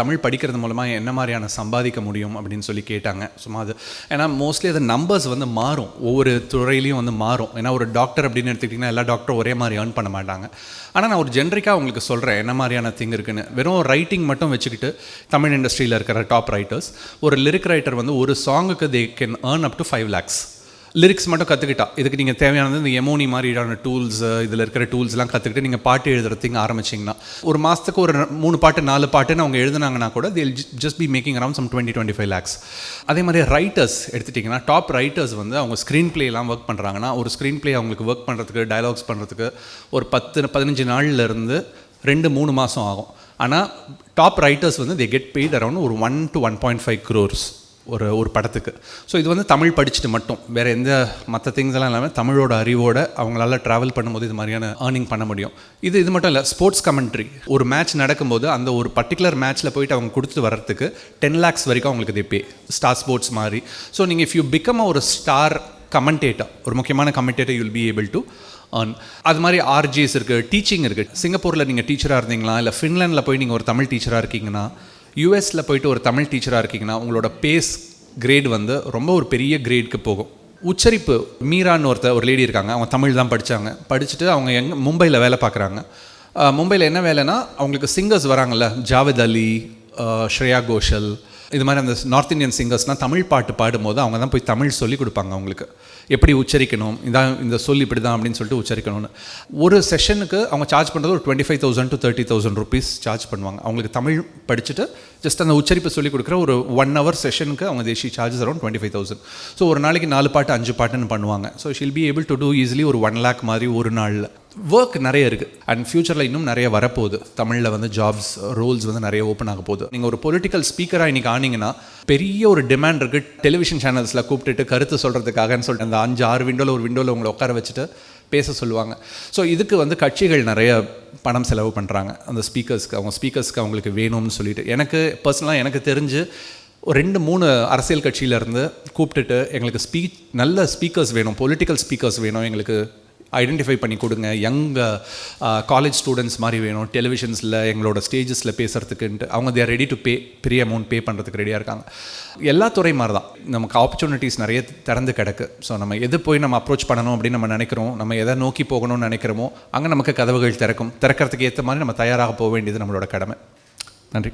தமிழ் படிக்கிறது மூலமாக என்ன மாதிரியான சம்பாதிக்க முடியும் அப்படின்னு சொல்லி கேட்டாங்க. சும்மா அது ஏன்னா மோஸ்ட்லி அது நம்பர்ஸ் வந்து மாறும். ஒவ்வொரு துறையிலையும் வந்து மாறும். ஏன்னா ஒரு டாக்டர் அப்படின்னு எடுத்துக்கிட்டிங்கன்னா எல்லா டாக்டரும் ஒரே மாதிரி ஏர்ன் பண்ண மாட்டாங்க. ஆனால் நான் ஒரு ஜென்ரிக்காக உங்களுக்கு சொல்கிறேன் என்ன மாதிரியான திங் இருக்குன்னு. வெறும் ரைட்டிங் மட்டும் வச்சுக்கிட்டு தமிழ் இண்டஸ்ட்ரியில் இருக்கிற டாப் ரைட்டர்ஸ் ஒரு லிரிக் ரைட்டர் வந்து ஒரு சாங்குக்கு they can earn up to five lakhs lyrics மட்டும் கற்றுக்கிட்டா இதுக்கு நீங்கள் தேவையானது இந்த எமோனி மாதிரியான டூல்ஸ் இதில் இருக்கிற டூல்ஸ்லாம் கற்றுக்கிட்டு நீங்கள் பாட்டு எழுதுறதுக்கு ஆரம்பிச்சிங்கன்னா ஒரு மாதத்துக்கு ஒரு மூணு பாட்டு நாலு பாட்டுன்னு அவங்க எழுதுனாங்கன்னா கூட they'll just be making around some twenty twenty five lakhs அதே மாதிரி ரைட்டர்ஸ் எடுத்துட்டிங்கன்னா டாப் ரைட்டர்ஸ் வந்து அவங்க ஸ்க்ரீன் பிளேலாம் ஒர்க் பண்ணுறாங்கன்னா ஒரு ஸ்க்ரீன் பிளே அவங்களுக்கு ஒர்க் பண்ணுறதுக்கு டயலாக்ஸ் பண்ணுறதுக்கு ஒரு பத்து பதினஞ்சு நாள்லேருந்து ரெண்டு மூணு மாதம் ஆகும். ஆனால் டாப் ரைட்டர்ஸ் வந்து தே கெட் பெய்ட் அரௌண்ட் ஒரு one to one point five crores ஒரு ஒரு படத்துக்கு. ஸோ இது வந்து தமிழ் படிச்சுட்டு மட்டும். வேறு எந்த மற்ற திங்ஸ் எல்லாம் இல்லாமல் தமிழோட அறிவோட அவங்களால ட்ராவல் பண்ணும்போது இது மாதிரியான ஏர்னிங் பண்ண முடியும். இது இது மட்டும் இல்லை ஸ்போர்ட்ஸ் கமெண்ட்ரி ஒரு மேட்ச் நடக்கும்போது அந்த ஒரு பர்டிகுலர் மேட்ச்சில் போயிட்டு அவங்க கொடுத்துட்டு வர்றதுக்கு டென் லேக்ஸ் வரைக்கும் அவங்களுக்கு இது பே ஸ்டார் ஸ்போர்ட்ஸ் மாதிரி. ஸோ நீங்கள் இஃப் யூ பிகம் ஒரு ஸ்டார் கமெண்டேட்டர் ஒரு முக்கியமான commentator you'll be able to earn. அது மாதிரி ஆர்ஜிஎஸ் இருக்குது டீச்சிங் இருக்குது சிங்கப்பூரில் நீங்கள் டீச்சராக இருந்தீங்களா? இல்லை ஃபின்லாண்டில் போய் நீங்கள் ஒரு தமிழ் டீச்சராக இருக்கீங்கன்னா யூஎஸில் போயிட்டு ஒரு தமிழ் டீச்சராக இருக்கீங்கன்னா உங்களோட பேஸ் கிரேட் வந்து ரொம்ப ஒரு பெரிய கிரேடுக்கு போகும். உச்சரிப்பு மீரான்னு ஒருத்தர் ஒரு லேடி இருக்காங்க. அவங்க தமிழ் தான் படித்தாங்க படிச்சுட்டு அவங்க எங்கே மும்பையில் வேலை பார்க்குறாங்க மும்பையில் என்ன வேலைன்னா அவங்களுக்கு சிங்கர்ஸ் வராங்கல்ல ஜாவேத் அலி ஸ்ரேயா கோஷல் இது மாதிரி அந்த நார்த் இந்தியன் சிங்கர்ஸ்னால் தமிழ் பாட்டு பாடும்போது அவங்க தான் போய் தமிழ் சொல்லி கொடுப்பாங்க அவங்களுக்கு. எப்படி உச்சரிக்கணும்? இதான் இந்த சொல் இப்படி தான் அப்படின்னு சொல்லிட்டு உச்சரிக்கணும்னு. ஒரு செஷனுக்கு அவங்க சார்ஜ் பண்ணுறது ஒரு twenty five thousand to thirty thousand rupees charge பண்ணுவாங்க. அவங்களுக்கு தமிழ் படிச்சுட்டு ஜஸ்ட் அந்த உச்சரிப்பு சொல்லி கொடுக்குற ஒரு ஒன் ஹவர் செஷனுக்கு அவங்க தேசிய charges around twenty five thousand so ஒரு நாளைக்கு நாலு பாட்டு அஞ்சு பாட்டுன்னு பண்ணுவாங்க. So she'll be able to do easily ஒரு ஒன் லேக் மாதிரி ஒரு நாளில். ஒர்க் நிறைய இருக்குது அண்ட் ஃப்யூச்சரில் இன்னும் நிறைய வரப்போகுது. தமிழில் வந்து ஜாப்ஸ் ரோல்ஸ் வந்து நிறைய ஓப்பன் ஆக போகுது. நீங்கள் ஒரு பொலிட்டிக்கல் ஸ்பீக்கராக இன்றைக்கி ஆனீங்கன்னா பெரிய ஒரு டிமாண்ட் இருக்குது டெலிவிஷன் சேனல்ஸில் கூப்பிட்டுட்டு கருத்து சொல்கிறதுக்காகன்னு சொல்லிட்டு அந்த அஞ்சு ஆறு விண்டோவில் ஒரு விண்டோவில் உங்களை உட்கார வச்சுட்டு பேச சொல்லுவாங்க. ஸோ இதுக்கு வந்து கட்சிகள் நிறைய பணம் செலவு பண்ணுறாங்க அந்த ஸ்பீக்கர்ஸ்க்கு அவங்க ஸ்பீக்கர்ஸ்க்கு அவங்களுக்கு வேணும்னு சொல்லிட்டு. எனக்கு பர்சனலாக எனக்கு தெரிஞ்சு ஒரு ரெண்டு மூணு அரசியல் கட்சியிலேருந்து கூப்பிட்டுட்டு எங்களுக்கு ஸ்பீச் நல்ல ஸ்பீக்கர்ஸ் வேணும். பொலிட்டிக்கல் ஸ்பீக்கர்ஸ் வேணும் எங்களுக்கு ஐடென்டிஃபை பண்ணி கொடுங்க. யங் காலேஜ் ஸ்டூடெண்ட்ஸ் மாதிரி வேணும். டெலிவிஷன்ஸில் எங்களோட ஸ்டேஜஸில் பேசுகிறதுக்குன்ட்டு அவங்க தேர் ரெடி டு பே பெரிய அமௌண்ட் பே பண்ணுறதுக்கு ரெடியாக இருக்காங்க. எல்லா துறை மாதிரி தான். நமக்கு ஆப்பர்ச்சுனிட்டிஸ் நிறைய திறந்து கிடக்கு. ஸோ நம்ம எது போய் நம்ம அப்ரோச் பண்ணணும் அப்படின்னு நம்ம நினைக்கிறோம் நம்ம எதை நோக்கி போகணும்னு நினைக்கிறோமோ அங்கே நமக்கு கதவுகள் திறக்கும். திறக்கிறதுக்கு ஏற்ற மாதிரி நம்ம தயாராக போக வேண்டியது நம்மளோட கடமை. நன்றி.